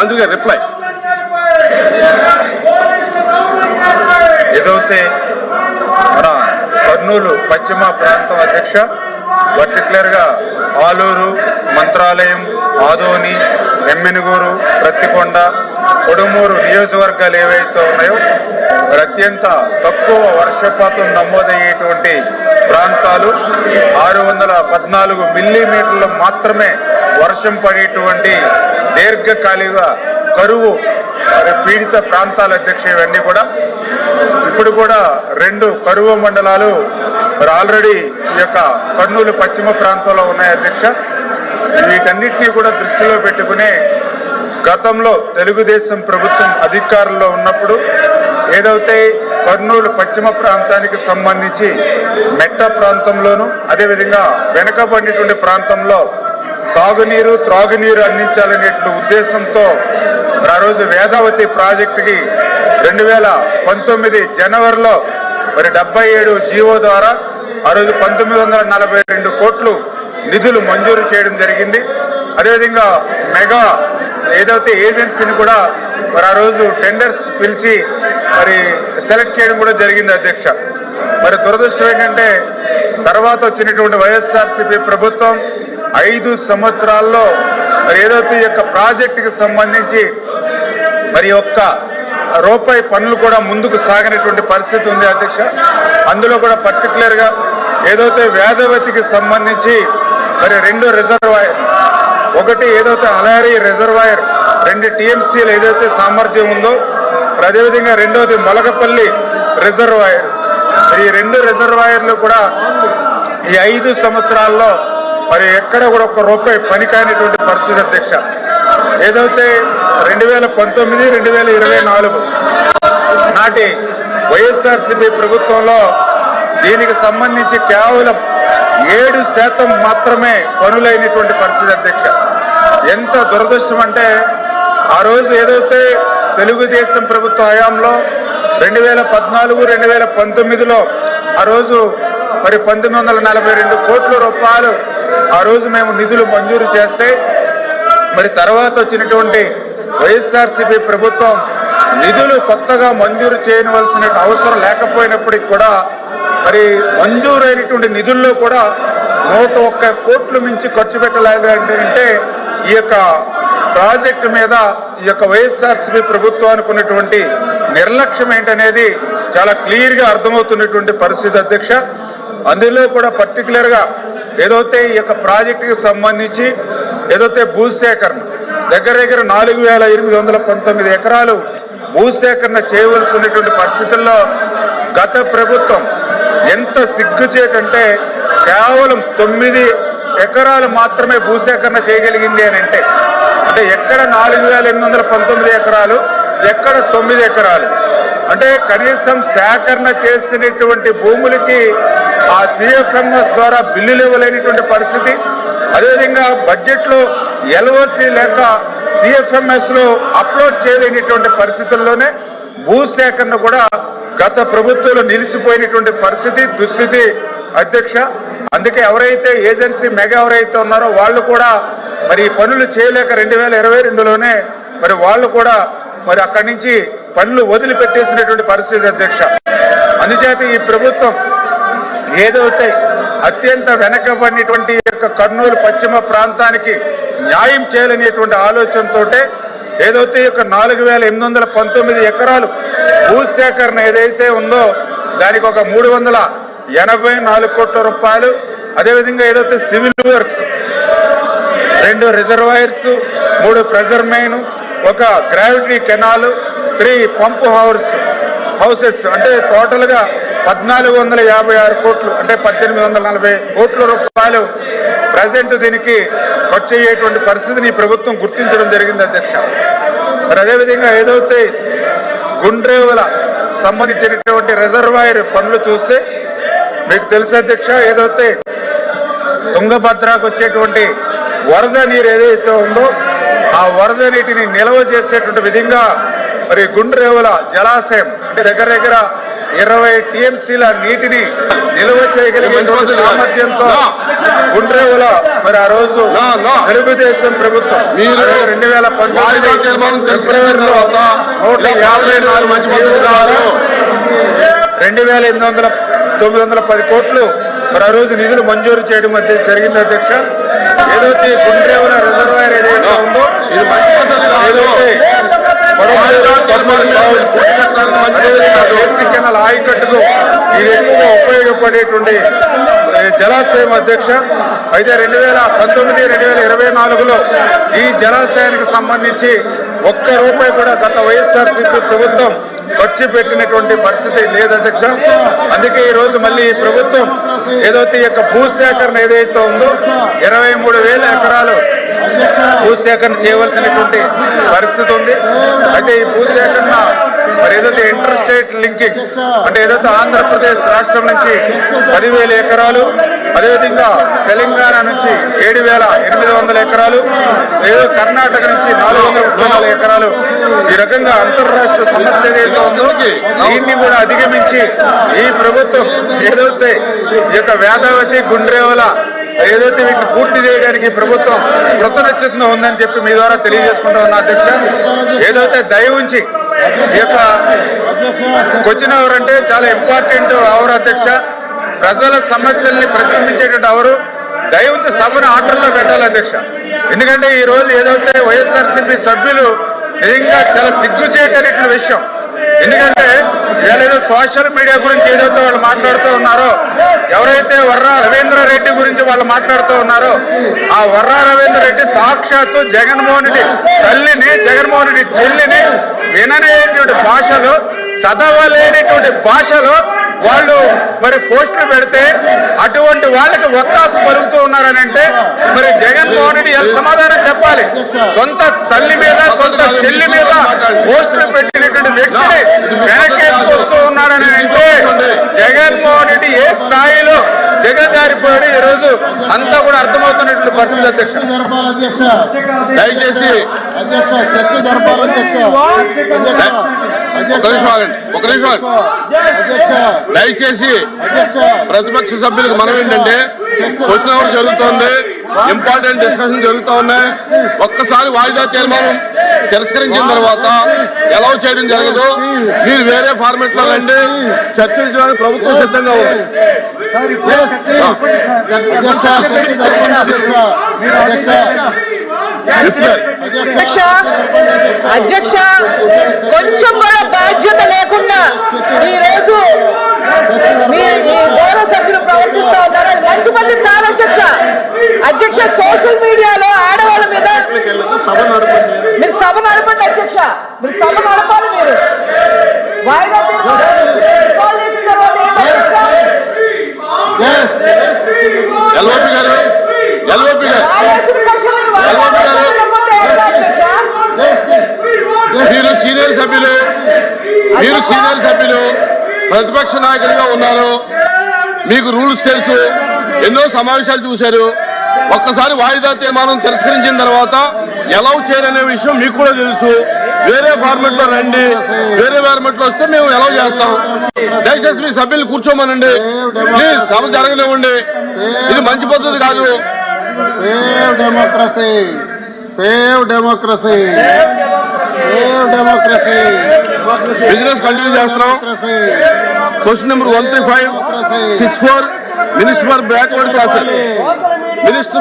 అందుకే రిప్లై ఏదైతే మన కర్నూలు పశ్చిమ ప్రాంతం అధ్యక్ష పర్టికులర్గా ఆలూరు మంత్రాలయం ఆదోని ఎమ్మెనుగూరు ప్రత్తికొండ కొడుమూరు నియోజకవర్గాలు ఏవైతే ఉన్నాయో మరి అత్యంత తక్కువ వర్షపాతం నమోదయ్యేటువంటి ప్రాంతాలు ఆరు వందల పద్నాలుగు మిల్లీమీటర్లు మాత్రమే వర్షం పడేటువంటి దీర్ఘకాలిక కరువు పీడిత ప్రాంతాల అధ్యక్ష ఇవన్నీ కూడా. ఇప్పుడు కూడా రెండు కరువు మండలాలు మరి ఆల్రెడీ ఈ యొక్క కర్నూలు పశ్చిమ ప్రాంతంలో ఉన్నాయి అధ్యక్ష. వీటన్నిటినీ కూడా దృష్టిలో పెట్టుకునే గతంలో తెలుగుదేశం ప్రభుత్వం అధికారంలో ఉన్నప్పుడు ఏదైతే కర్నూలు పశ్చిమ ప్రాంతానికి సంబంధించి మెట్ట ప్రాంతంలోను అదేవిధంగా వెనకబడినటువంటి ప్రాంతంలో తాగునీరు త్రాగునీరు అందించాలనే ఉద్దేశంతో ఆ రోజు వేదావతి ప్రాజెక్టుకి రెండు వేల పంతొమ్మిది జనవరిలో మరి డెబ్బై ఏడు జీవో ద్వారా ఆ రోజు పంతొమ్మిది వందల నలభై రెండు కోట్లు నిధులు మంజూరు చేయడం జరిగింది. అదేవిధంగా మెగా ఏదైతే ఏజెన్సీని కూడా మరి ఆ రోజు టెండర్స్ పిలిచి మరి సెలెక్ట్ చేయడం కూడా జరిగింది అధ్యక్ష. మరి దురదృష్టం ఏంటంటే తర్వాత వచ్చినటువంటి వైఎస్ఆర్సీపీ ప్రభుత్వం ఐదు సంవత్సరాల్లో మరి ఏదైతే ఈ యొక్క ప్రాజెక్టుకి సంబంధించి మరి ఒక్క రూపాయి పనులు కూడా ముందుకు సాగినటువంటి పరిస్థితి ఉంది అధ్యక్ష. అందులో కూడా పర్టికులర్గా ఏదైతే వేదవతికి సంబంధించి మరి రెండు రిజర్వాయర్ ఒకటి ఏదైతే అలహరి రిజర్వాయర్ రెండు టీఎంసీలు ఏదైతే సామర్థ్యం ఉందో అదేవిధంగా రెండవది మొలకపల్లి రిజర్వాయర్. ఈ రెండు రిజర్వాయర్లు కూడా ఈ ఐదు సంవత్సరాల్లో మరి ఎక్కడ కూడా ఒక రూపాయి పని కానిటువంటి పరిస్థితి అధ్యక్ష. ఏదైతే రెండు వేల పంతొమ్మిది రెండు వేల ఇరవై నాలుగు నాటి వైఎస్ఆర్సీపీ ప్రభుత్వంలో దీనికి సంబంధించి కేవలం ఏడు శాతం మాత్రమే పనులైనటువంటి పరిస్థితి అధ్యక్ష. ఎంత దురదృష్టం అంటే ఆ రోజు ఏదైతే తెలుగుదేశం ప్రభుత్వ హయాంలో రెండు వేల పద్నాలుగు రెండు వేల పంతొమ్మిదిలో ఆ రోజు మరి పంతొమ్మిది వందల నలభై రెండు కోట్ల రూపాయలు ఆ రోజు మేము నిధులు మంజూరు చేస్తే మరి తర్వాత వచ్చినటువంటి వైఎస్ఆర్సీపీ ప్రభుత్వం నిధులు కొత్తగా మంజూరు చేయవలసిన అవసరం లేకపోయినప్పటికి కూడా మరి మంజూరైనటువంటి నిధుల్లో కూడా నూట ఒక్క కోట్లు మించి ఖర్చు పెట్టలేదంటే ఈ యొక్క ప్రాజెక్టు మీద ఈ యొక్క వైఎస్ఆర్సీపీ ప్రభుత్వానికి ఉన్నటువంటి నిర్లక్ష్యం ఏంటనేది చాలా క్లియర్గా అర్థమవుతున్నటువంటి పరిస్థితి అధ్యక్ష. అందులో కూడా పర్టికులర్గా ఏదైతే ఈ యొక్క ప్రాజెక్టుకి సంబంధించి ఏదైతే భూసేకరణ. దగ్గర దగ్గర నాలుగు వేల ఎనిమిది వందల పంతొమ్మిది ఎకరాలు భూసేకరణ చేయవలసినటువంటి పరిస్థితుల్లో గత ప్రభుత్వం ఎంత సిగ్గుచేటంటే కేవలం తొమ్మిది ఎకరాలు మాత్రమే భూసేకరణ చేయగలిగింది అని అంటే అంటే ఎక్కడ నాలుగు వేల ఎనిమిది వందల పంతొమ్మిది ఎకరాలు ఎక్కడ తొమ్మిది ఎకరాలు. అంటే కనీసం సేకరణ చేసినటువంటి భూములకి ఆ సిఎఫ్ఎంఎస్ ద్వారా బిల్లులు ఇవ్వలేనటువంటి పరిస్థితి. అదేవిధంగా బడ్జెట్లో ఎల్ఓసి లేక సిఎఫ్ఎంఎస్లో అప్లోడ్ చేయలేనటువంటి పరిస్థితుల్లోనే భూసేకరణ కూడా గత ప్రభుత్వంలో నిలిచిపోయినటువంటి పరిస్థితి దుస్థితి అధ్యక్ష. అందుకే ఎవరైతే ఏజెన్సీ మెగా ఎవరైతే ఉన్నారో వాళ్ళు కూడా మరి పనులు చేయలేక రెండు వేల ఇరవై రెండులోనే మరి వాళ్ళు కూడా మరి అక్కడి నుంచి పనులు వదిలిపెట్టేసినటువంటి పరిస్థితి అధ్యక్ష. అందుచేత ఈ ప్రభుత్వం ఏదైతే అత్యంత వెనకబడినటువంటి యొక్క కర్నూలు పశ్చిమ ప్రాంతానికి న్యాయం చేయాలనేటువంటి ఆలోచనతో ఏదైతే యొక్క నాలుగు వేల ఎనిమిది వందల పంతొమ్మిది ఎకరాలు భూసేకరణ ఏదైతే ఉందో దానికి ఒక మూడు వందల ఎనభై నాలుగు కోట్ల రూపాయలు అదేవిధంగా ఏదైతే సివిల్ వర్క్స్ రెండు రిజర్వాయర్స్ మూడు ప్రెజర్ మెయిన్ ఒక gravity canal three pump house houses అంటే టోటల్గా పద్నాలుగు వందల యాభై ఆరు కోట్లు అంటే పద్దెనిమిది వందల నలభై కోట్ల రూపాయలు ప్రజెంట్ దీనికి ఖర్చు అయ్యేటువంటి పరిస్థితిని ఈ ప్రభుత్వం గుర్తించడం జరిగింది అధ్యక్ష. మరి అదేవిధంగా ఏదైతే గుండ్రేవుల సంబంధించినటువంటి రిజర్వాయర్ పనులు చూస్తే మీకు తెలుసు అధ్యక్ష ఏదైతే తుంగభద్రకు వచ్చేటువంటి వరద నీరు ఏదైతే ఉందో ఆ వరద నీటిని నిల్వ చేసేటువంటి విధంగా మరి గుండ్రేవుల జలాశయం అంటే దగ్గర దగ్గర ఇరవై టీఎంసీల నీటిని నిల్వ చేయగలిగినటువంటి సామర్థ్యంతో గుండ్రేవుల మరి ఆ రోజు. తెలుగుదేశం ప్రభుత్వం. మీరు రెండు వేల నూట యాభై నాలుగు కావాలి రెండు వేల ఎనిమిది వందల తొమ్మిది వందల పది కోట్లు మరి ఆ రోజు నిధులు మంజూరు చేయడం మధ్య జరిగింది అధ్యక్ష. ఏదైతే గుండ్రేవుల రిజర్వాయర్ ఏదైతే ఉందో. ఏదైతే వాయిదా తీర్మానం కావాలి. కూడికట్టానికి మంచిది కాదు. బేసిక్ కెనాల్ ఆయకట్టుకు ఇది ఎక్కువగా ఉపయోగపడేటువంటి జలాశయం అధ్యక్ష. అయితే రెండు వేల పంతొమ్మిది రెండు వేల ఇరవై నాలుగులో ఈ జలాశయానికి సంబంధించి ఒక్క రూపాయి కూడా గత వైఎస్ఆర్సీపీ ప్రభుత్వం ఖర్చు పెట్టినటువంటి పరిస్థితి లేదు అధ్యక్ష. అందుకే ఈ రోజు మళ్ళీ ఈ ప్రభుత్వం ఏదైతే ఈ యొక్క భూసేకరణ ఏదైతే ఉందో ఇరవై మూడు వేల ఎకరాలు భూసేకరణ చేయవలసినటువంటి పరిస్థితి ఉంది. అయితే ఈ భూసేకరణ మరి ఏదైతే ఇంటర్ స్టేట్ లింకింగ్ అంటే ఏదైతే ఆంధ్రప్రదేశ్ రాష్ట్రం నుంచి పదివేల ఎకరాలు అదేవిధంగా తెలంగాణ నుంచి ఏడు వేల ఎనిమిది వందల ఎకరాలు ఏదో కర్ణాటక నుంచి నాలుగు వందల ముప్పై నాలుగు ఎకరాలు ఈ రకంగా అంతర్రాష్ట్ర సమస్య ఏదైతే ఉందో దీన్ని కూడా అధిగమించి ఈ ప్రభుత్వం ఏదైతే ఈ యొక్క వేదావతి గుండ్రేవల ఏదైతే వీటిని పూర్తి చేయడానికి ప్రభుత్వం కృతనిశ్చితంగా ఉందని చెప్పి మీ ద్వారా తెలియజేసుకుంటా ఉన్నా అధ్యక్ష. ఏదైతే దయ ఉంచి ఈ యొక్క క్వశ్చన్ అవర్ అంటే చాలా ఇంపార్టెంట్ అవర్ అధ్యక్ష. ప్రజల సమస్యల్ని ప్రతిబింబించేటువంటి అవరు దయ సభను ఆర్డర్లో పెట్టాలి అధ్యక్ష. ఎందుకంటే ఈ రోజు ఏదైతే వైఎస్ఆర్సీపీ సభ్యులు నిజంగా చాలా సిగ్గు చేయటటువంటి విషయం. ఎందుకంటే వీళ్ళు సోషల్ మీడియా గురించి ఏదైతే వాళ్ళు మాట్లాడుతూ ఉన్నారో ఎవరైతే వర్రా రవీంద్ర రెడ్డి గురించి వాళ్ళు మాట్లాడుతూ ఉన్నారో ఆ వర్రా రవీంద్ర రెడ్డి సాక్షాత్తు జగన్మోహన్ రెడ్డి తల్లిని జగన్మోహన్ రెడ్డి చెల్లిని విననేటువంటి భాషలో చదవలేనిటువంటి భాషలో వాళ్ళు మరి పోస్టులు పెడితే అటువంటి వాళ్ళకి ఒత్తాసు పలుకుతూ ఉన్నారనంటే మరి జగన్మోహన్ రెడ్డి సమాధానం చెప్పాలి? సొంత తల్లి మీద సొంత చెల్లి మీద పోస్టులు పెట్టినటువంటి వ్యక్తిని వెనకేసుకొస్తూ ఉన్నాడని అంటే జగన్మోహన్ రెడ్డి ఏ స్థాయిలో జగదారిపోయాడు ఈ రోజు అంతా కూడా అర్థమవుతున్నటువంటి పరిస్థితి అధ్యక్ష. జరపాలి అధ్యక్ష దయచేసి ఒక నిమిషం ఆగండి ఒక నిమిషం దయచేసి ప్రతిపక్ష సభ్యులకు మనం ఏంటంటే క్వశ్చన్ అవర్ జరుగుతోంది ఇంపార్టెంట్ డిస్కషన్ జరుగుతూ ఉన్నాయి ఒక్కసారి వాయిదా తీర్మానం తిరస్కరించిన తర్వాత ఎలా చేయడం జరగదు. మీరు వేరే ఫార్మెట్లో రండి చర్చించడానికి ప్రభుత్వం సిద్ధంగా ఉంది. అధ్యక్ష. అధ్యక్ష అధ్యక్ష కొంచెం కూడా బాధ్యత లేకుండా ఈ రోజు మీ ఈ గౌరవ సభ్యులు ప్రవర్తిస్తూ ఉన్నారు అది మంచి పద్ధతి కాదు అధ్యక్ష అధ్యక్ష సోషల్ మీడియాలో ఆడవాళ్ళ మీద మీరు సభ నడపండి అధ్యక్ష మీరు సభ నడపాలి మీరు వాయిదా తీర్మానం కాల్ చేసిన తర్వాత ఏంటి అధ్యక్ష? ఎల్ఓపి గారు ఎల్ఓపి గారు వాయిదా పక్షాలను వాయిదా తీర్మానం ఏంటి అధ్యక్ష? మీరు సీనియర్ సభ్యులు మీరు సీనియర్ సభ్యులు ప్రతిపక్ష నాయకుడిగా ఉన్నారు. మీకు రూల్స్ తెలుసు ఎన్నో సమావేశాలు చూశారు. ఒక్కసారి వాయిదా తీర్మానం తిరస్కరించిన తర్వాత ఎలా చేయాలనే విషయం మీకు కూడా తెలుసు. వేరే ఫార్మెట్లో రండి వేరే ఫార్మెట్లో వస్తే మేము ఎలా చేస్తాం. దయచేసి మీ సభ్యులు కూర్చోమనండి. ప్లీజ్ సభ జరగనివ్వండి. ఇది మంచి పద్ధతి కాదు. Save democracy save democracy save democracy business continue చేస్తున్నాం. Question number one three five six four minister backward classes minister